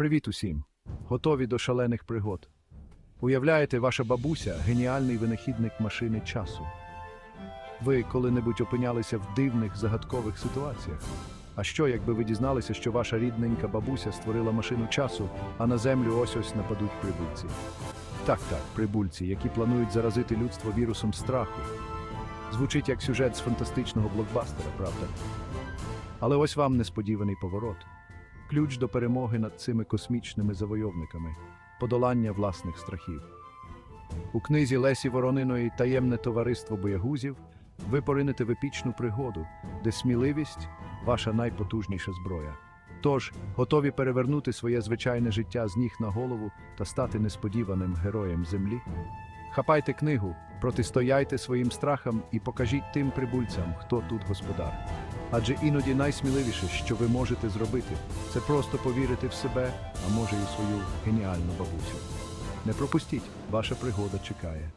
Привіт усім! Готові до шалених пригод. Уявляєте, ваша бабуся геніальний винахідник машини часу. Ви коли-небудь опинялися в дивних загадкових ситуаціях. А що, якби ви дізналися, що ваша рідненька бабуся створила машину часу, а на землю ось ось нападуть прибульці? Так, так, прибульці, які планують заразити людство вірусом страху. Звучить як сюжет з фантастичного блокбастера, правда? Але ось вам несподіваний поворот. Ключ до перемоги над цими космічними завойовниками, подолання власних страхів. У книзі Лесі Ворониної Таємне товариство боягузів ви поринете в епічну пригоду, де сміливість ваша найпотужніша зброя. Тож, готові перевернути своє звичайне життя з ніг на голову та стати несподіваним героєм землі? Хапайте книгу, протистояйте своїм страхам і покажіть тим прибульцям, хто тут господар. Адже іноді найсміливіше, що ви можете зробити, це просто повірити в себе, а може і свою геніальну бабусю. Не пропустіть, ваша пригода чекає.